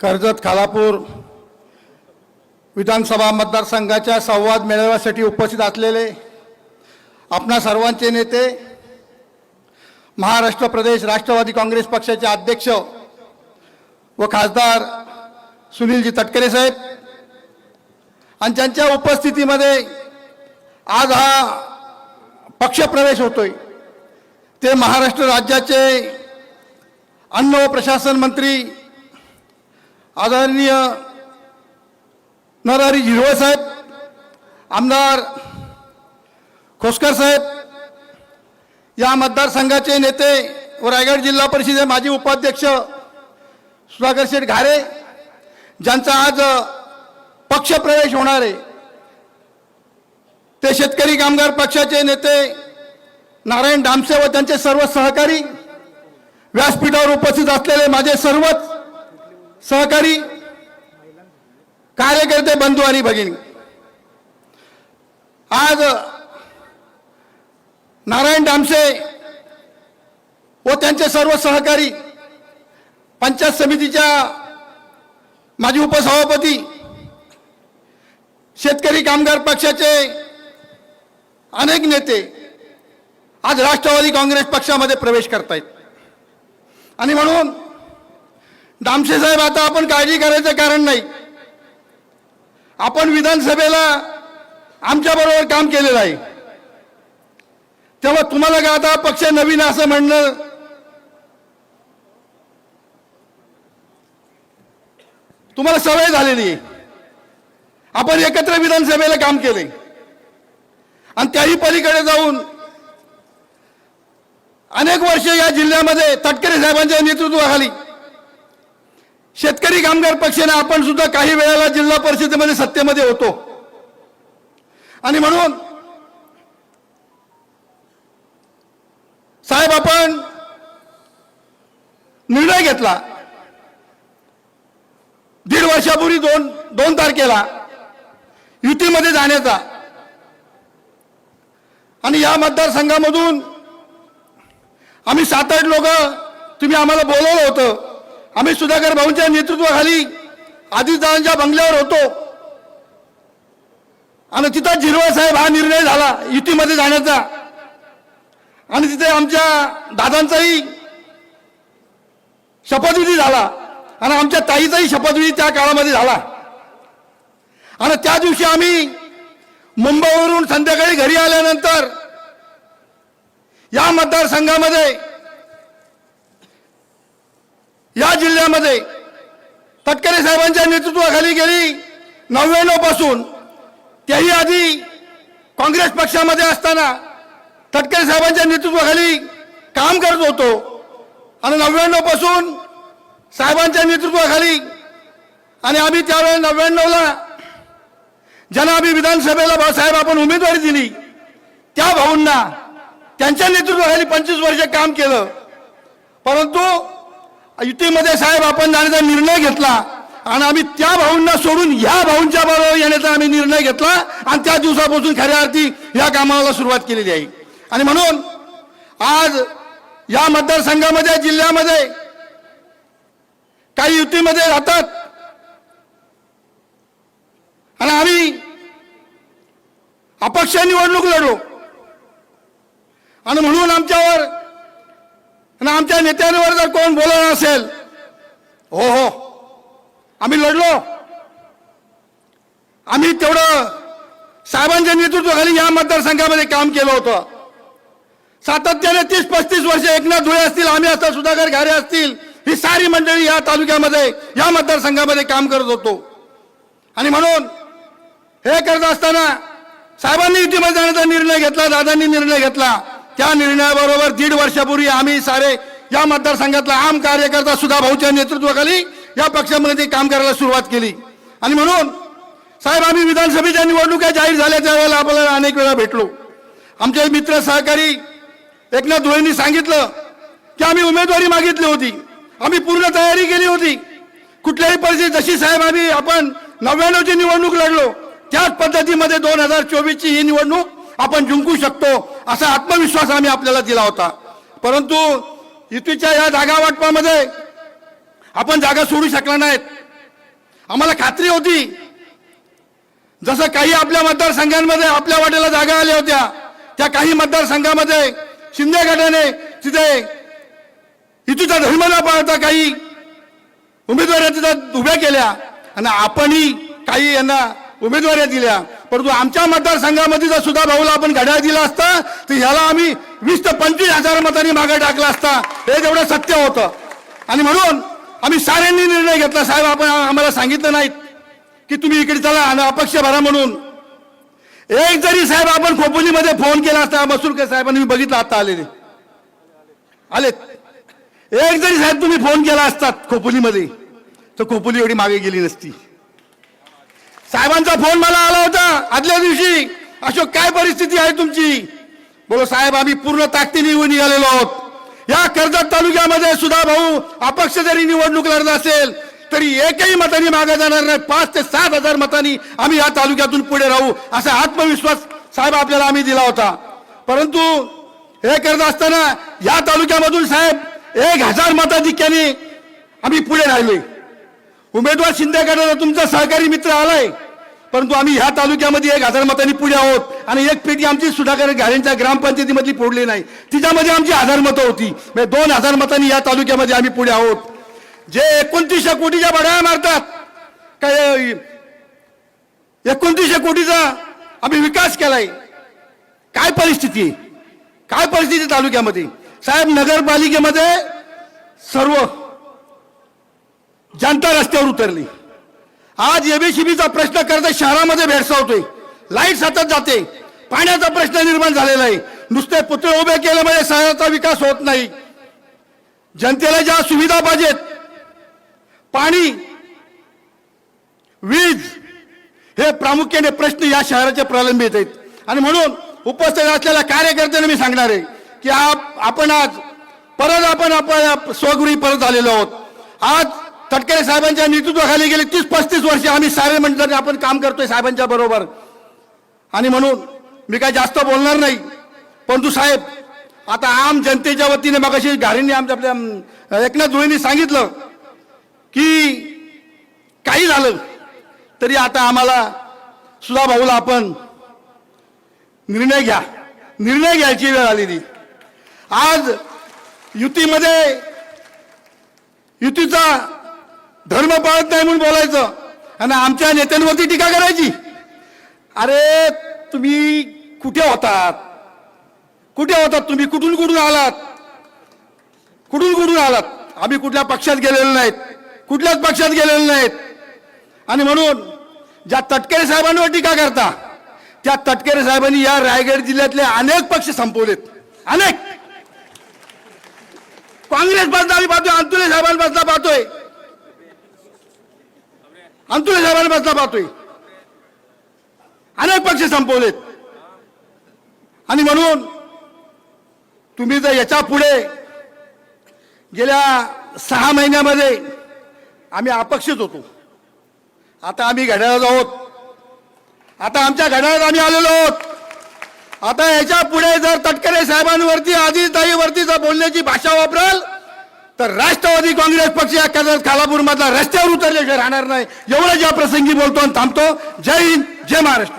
कर्जत खालापूर विधानसभा मतदारसंघाच्या संवाद मेळाव्यासाठी उपस्थित असलेले आपणा सर्वांचे नेते महाराष्ट्र प्रदेश राष्ट्रवादी काँग्रेस पक्षाचे अध्यक्ष व खासदार सुनीलजी तटकरे साहेब. आणि ज्यांच्या उपस्थितीमध्ये आज हा पक्षप्रवेश होतोय ते महाराष्ट्र राज्याचे अन्न व प्रशासन मंत्री आदरणीय नरहरी झिरवळ साहेब आमदार खोसकर साहेब या मतदारसंघाचे नेते व रायगड जिल्हा परिषदे माजी उपाध्यक्ष सुधाकर शेठ घारे ज्यांचा आज पक्षप्रवेश होणार आहे ते शेतकरी कामगार पक्षाचे नेते नारायण डामसे व त्यांचे सर्व सहकारी व्यासपीठावर उपस्थित असलेले माझे सर्वच सहकारी कार्यकर्ते बंधू आणि भगिनी. आज नारायण डामसे व त्यांचे सर्व सहकारी पंचायत समितीच्या माजी उपसभापती शेतकरी कामगार पक्षाचे अनेक नेते आज राष्ट्रवादी काँग्रेस पक्षामध्ये प्रवेश करतायत. आणि म्हणून दामशे साहेब आता आपण काळजी करायचं कारण नाही. आपण विधानसभेला आमच्याबरोबर काम केलेलं आहे. तेव्हा तुम्हाला का आता पक्ष नवीन असं म्हणणं? तुम्हाला सवय झालेली आहे. आपण एकत्र विधानसभेला काम केले आणि त्याही पलीकडे जाऊन अनेक वर्ष या जिल्ह्यामध्ये तटकरे साहेबांच्या नेतृत्वाखाली शेतकरी कामगार पक्षाने आपण सुद्धा काही वेळेला जिल्हा परिषदेमध्ये सत्तेमध्ये होतो. आणि म्हणून साहेब आपण निर्णय घेतला. दीड वर्षापूर्वी दोन दोन तारखेला युतीमध्ये जाण्याचा. आणि या मतदारसंघामधून आम्ही सात आठ लोक तुम्ही आम्हाला बोलवलं होतं. आम्ही सुधाकर भाऊंच्या नेतृत्वाखाली आदितदादांच्या बंगल्यावर होतो. आणि तिथं झिरवा साहेब हा निर्णय झाला युतीमध्ये जाण्याचा. आणि तिथे आमच्या दादांचाही शपथविधी झाला. आणि आमच्या ताईचाही शपथविधी त्या काळामध्ये झाला. आणि त्या दिवशी आम्ही मुंबईवरून संध्याकाळी घरी आल्यानंतर या मतदारसंघामध्ये या जिल्ह्यामध्ये तटकरे साहेबांच्या नेतृत्वाखाली गेली नव्याण्णवपासून. त्याही आधी काँग्रेस पक्षामध्ये असताना तटकरे साहेबांच्या नेतृत्वाखाली काम करत होतो. आणि नव्याण्णवपासून साहेबांच्या नेतृत्वाखाली आणि आम्ही त्यावेळेला नव्याण्णवला ज्यांना आम्ही विधानसभेला भाऊसाहेब आपण उमेदवारी दिली. त्या भाऊंना त्यांच्या नेतृत्वाखाली पंचवीस वर्ष काम केलं. परंतु युतीमध्ये साहेब आपण जाण्याचा निर्णय घेतला आणि आम्ही त्या भाऊंना सोडून ह्या भाऊंच्या बरोबर येण्याचा आम्ही निर्णय घेतला आणि त्या दिवसापासून खऱ्या अर्थी या कामाला सुरुवात केलेली आहे. आणि म्हणून आज या मतदारसंघामध्ये जिल्ह्यामध्ये काही युतीमध्ये राहतात. आणि आम्ही अपक्ष निवडणूक लढलो आणि म्हणून आमच्यावर आणि आमच्या नेत्यांवर जर कोण बोलणार असेल हो हो. आम्ही लढलो. आम्ही तेवढं साहेबांच्या नेतृत्वाखाली या मतदारसंघामध्ये काम केलं होतं. सातत्याने तीस पस्तीस वर्ष एकनाथ धुळे असतील आम्ही असतात सुधाकर घारे असतील ही सारी मंडळी या तालुक्यामध्ये या मतदारसंघामध्ये काम करत होतो. आणि म्हणून हे करत असताना साहेबांनी युतीमध्ये जाण्याचा निर्णय घेतला दादांनी निर्णय घेतला त्या निर्णयाबरोबर दीड वर्षापूर्वी आम्ही सारे या मतदारसंघातला आम कार्यकर्ता सुद्धा भाऊच्या नेतृत्वाखाली या पक्षामध्ये काम करायला सुरुवात केली. आणि म्हणून साहेब आम्ही विधानसभेच्या निवडणुका जाहीर झाल्याच्या वेळेला आपल्याला अनेक वेळा भेटलो. आमचे मित्र सहकारी एकनाथ धुळेंनी सांगितलं की आम्ही उमेदवारी मागितली होती. आम्ही पूर्ण तयारी केली होती. कुठल्याही परिस्थितीत जशी साहेब आम्ही आपण नव्याण्णवची निवडणूक लढलो त्याच पद्धतीमध्ये दोन हजार चोवीसची ही निवडणूक आपण जिंकू शकतो. असा आत्मविश्वास आम्ही आपल्याला दिला होता. परंतु युतीच्या या जागा वाटपामध्ये आपण जागा सोडू शकला नाहीत. आम्हाला खात्री होती. जसं काही आपल्या मतदारसंघांमध्ये आपल्या वाटेला जागा आल्या होत्या त्या काही मतदारसंघामध्ये शिंदे गटाने तिथे युतीचा धर्म न पाळता काही उमेदवाऱ्या तिथं उभ्या केल्या आणि आपणही काही यांना उमेदवाऱ्या दिल्या. परंतु आमच्या मतदारसंघामध्ये जर सुद्धा भाऊला आपण घड्याळ दिला असता तर ह्याला आम्ही वीस ते पंचवीस हजार मतांनी मागे टाकला असता. हे तेवढं सत्य होतं. आणि म्हणून आम्ही साऱ्यांनी निर्णय घेतला. साहेब आपण आम्हाला सांगितलं नाहीत की तुम्ही इकडे चला आणि अपक्ष भरा म्हणून. एक जरी साहेब आपण खोपोलीमध्ये फोन केला असता मसूरकर साहेबांनी मी बघितलं आता आलेले. आले एक जरी साहेब तुम्ही फोन केला असतात खोपोलीमध्ये तर खोपोली एवढी मागे गेली नसती. साहेबांचा फोन मला आला होता आदल्या दिवशी. अशोक काय परिस्थिती आहे तुमची? बोलो साहेब आम्ही पूर्ण ताकदीने येऊन निघालेलो आहोत. या कर्जत तालुक्यामध्ये सुद्धा भाऊ अपक्ष जरी निवडणूक लढत असेल तरी एकही मतांनी मागे जाणार नाही. पाच ते सात हजार मतांनी आम्ही या तालुक्यातून पुढे राहू असा आत्मविश्वास साहेब आपल्याला आम्ही दिला होता. परंतु हे करत असताना या तालुक्यामधून साहेब एक हजार मताधिक्याने आम्ही पुढे राहिलोय. उमेदवार शिंदे गटाचा तुमचा सहकारी मित्र आलाय. परंतु आम्ही ह्या तालुक्यामध्ये एक हजार मतांनी पुढे आहोत आणि एक पेटी आमची सुधाकर घालेंच्या ग्रामपंचायतीमधली फोडली नाही. तिच्यामध्ये आमची हजार मतं होती. म्हणजे दोन हजार मतांनी या तालुक्यामध्ये आम्ही पुढे आहोत. जे एकोणतीसशे कोटीच्या बढाया मारतात काय एकोणतीसशे कोटीचा आम्ही विकास केलाय. काय परिस्थिती? आहे काय परिस्थिती तालुक्यामध्ये? साहेब नगरपालिकेमध्ये सर्व जनता रस्त्यावर उतरली. आज एबीसीबीचा प्रश्न करता शहरामध्ये भेडसावतोय. लाइट सतत जाते. पाण्याचा प्रश्न निर्माण झालेला आहे. नुसते पुतळे उभे केल्यामुळे म्हणजे शहराचा विकास होत नाही. जनतेला ज्या सुविधा पाहिजेत पाणी वीज हे प्रामुख्याने प्रश्न या शहराचे प्रलंबित आहेत. आणि म्हणून उपस्थित असलेल्या कार्यकर्त्यांना मी सांगणार आहे की आप आपण आज परत आपण आपण स्वगृही परत आलेलो आहोत. आज तटकरे साहेबांच्या नेतृत्वाखाली गेले तीस पस्तीस वर्ष आम्ही सारे मंडळाने आपण काम करतोय साहेबांच्या बरोबर. आणि म्हणून मी काय जास्त बोलणार नाही. परंतु साहेब आता आम जनतेच्या वतीने मग अशी घारींनी आमच्या आपल्या एकनाथ धुळेंनी सांगितलं की काही झालं तरी आता आम्हाला सुधा भाऊला आपण निर्णय घ्या. निर्णय घ्यायची वेळ आलेली आज युतीमध्ये युतीचा धर्म पाळत नाही म्हणून बोलायचं. आणि आमच्या नेत्यांवरती टीका करायची. अरे तुम्ही कुठे होतात? कुठे होतात? तुम्ही कुठून कुठून आलात? कुठून कुठून आलात? आम्ही कुठल्या पक्षात गेलेलो नाहीत. कुठल्याच पक्षात गेलेलो नाहीत. आणि म्हणून ज्या तटकरे साहेबांवर टीका करता त्या तटकरे साहेबांनी या रायगड जिल्ह्यातले अनेक पक्ष संपवलेत. अनेक. काँग्रेस बसला आम्ही पाहतोय अंतुले साहेबांपासून पाहतोय. अंतुले बसला पाहतोय अनेक पक्ष संपवलेत. आणि म्हणून तुम्ही जर याच्यापुढे गेल्या सहा महिन्यामध्ये आम्ही अपक्षित होतो. आता आम्ही घड्याळात आहोत. आता आमच्या घड्याळात आम्ही आलेलो आहोत. आता याच्यापुढे जर तटकरे साहेबांवरती आदिताईवरती जर बोलण्याची भाषा वापराल तर राष्ट्रवादी काँग्रेस पक्ष या कर्जत खालापूर मधला रस्त्यावर उतरल्याशिवाय राहणार नाही. एवढं ज्या प्रसंगी बोलतो आणि थांबतो. जय हिंद जय महाराष्ट्र.